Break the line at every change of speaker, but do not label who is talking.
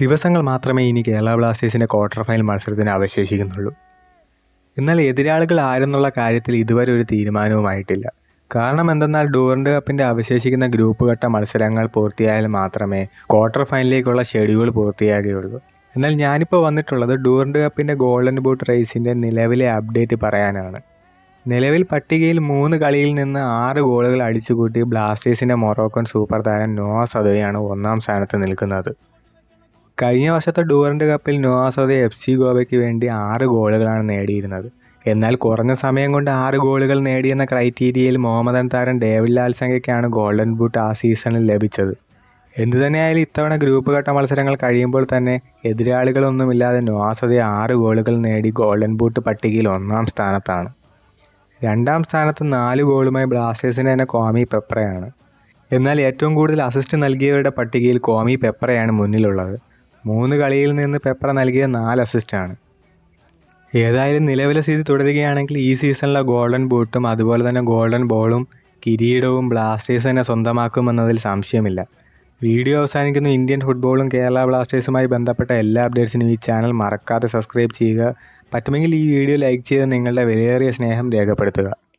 ദിവസങ്ങൾ മാത്രമേ ഇനി കേരള ബ്ലാസ്റ്റേഴ്സിന്റെ ക്വാർട്ടർ ഫൈനൽ മത്സരത്തിന് അവശേഷിക്കുന്നുള്ളൂ. എന്നാൽ എതിരാളികൾ ആരെന്നുള്ള കാര്യത്തിൽ ഇതുവരെ ഒരു തീരുമാനവുമായിട്ടില്ല കാരണം എന്തെന്നാൽ ഡൂറൻഡ് കപ്പിന്റെ അവശേഷിക്കുന്ന ഗ്രൂപ്പ് ഘട്ട മത്സരങ്ങൾ പൂർത്തിയായാൽ മാത്രമേ ക്വാർട്ടർ ഫൈനലിലേക്കുള്ള ഷെഡ്യൂൾ പൂർത്തിയാകുകയുള്ളൂ. എന്നാൽ ഞാനിപ്പോൾ വന്നിട്ടുള്ളത് ഡൂറൻഡ് കപ്പിന്റെ ഗോൾഡൻ ബൂട്ട് റേസിന്റെ നിലവിലെ അപ്ഡേറ്റ് പറയാനാണ്. നിലവിൽ പട്ടികയിൽ മൂന്ന് കളിയിൽ നിന്ന് ആറ് ഗോളുകൾ അടിച്ചുകൂട്ടി ബ്ലാസ്റ്റേഴ്സിന്റെ മൊറോക്കൻ സൂപ്പർ താരം നോവ സദോയാണ് ഒന്നാം സ്ഥാനത്ത് നിൽക്കുന്നത്. കഴിഞ്ഞ വർഷത്തെ ഡൂറന്റ് കപ്പിൽ നോവാസോദെ സദോ എഫ് സി ഗോവയ്ക്ക് വേണ്ടി ആറ് ഗോളുകളാണ് നേടിയിരുന്നത്. എന്നാൽ കുറഞ്ഞ സമയം കൊണ്ട് ആറ് ഗോളുകൾ നേടിയെന്ന ക്രൈറ്റീരിയയിൽ മുഹമ്മദൻ താരം ഡേവിഡ് ലാൽസംഗയ്ക്കാണ് ഗോൾഡൻ ബൂട്ട് ആ സീസണിൽ ലഭിച്ചത്. എന്തുതന്നെയായാലും ഇത്തവണ ഗ്രൂപ്പ് ഘട്ട മത്സരങ്ങൾ കഴിയുമ്പോൾ തന്നെ എതിരാളികളൊന്നുമില്ലാതെ നോവാസതെ ആറ് ഗോളുകൾ നേടി ഗോൾഡൻ ബൂട്ട് പട്ടികയിൽ ഒന്നാം സ്ഥാനത്താണ്. രണ്ടാം സ്ഥാനത്ത് നാല് ഗോളുമായി ബ്ലാസ്റ്റേഴ്സിന് തന്നെ കോമി പെപ്രയാണ്. എന്നാൽ ഏറ്റവും കൂടുതൽ അസിസ്റ്റ് നൽകിയവരുടെ പട്ടികയിൽ കോമി പെപ്രയാണ് മുന്നിലുള്ളത്. മൂന്ന് കളിയിൽ നിന്ന് പെപ്പർ നൽകിയ നാല് അസിസ്റ്റാണ് ഏതായാലും നിലവിലെ സ്ഥിതി തുടരുകയാണെങ്കിൽ ഈ സീസണിലെ ഗോൾഡൻ ബൂട്ടും അതുപോലെ തന്നെ ഗോൾഡൻ ബോളും കിരീടവും ബ്ലാസ്റ്റേഴ്സ് തന്നെ സ്വന്തമാക്കുമെന്നതിൽ സംശയമില്ല. വീഡിയോ അവസാനിക്കുന്ന ഇന്ത്യൻ ഫുട്ബോളും കേരള ബ്ലാസ്റ്റേഴ്സുമായി ബന്ധപ്പെട്ട എല്ലാ അപ്ഡേറ്റ്സിനും ഈ ചാനൽ മറക്കാതെ സബ്സ്ക്രൈബ് ചെയ്യുക. പറ്റുമെങ്കിൽ ഈ വീഡിയോ ലൈക്ക് ചെയ്ത് നിങ്ങളുടെ വിലയേറിയ സ്നേഹം രേഖപ്പെടുത്തുക.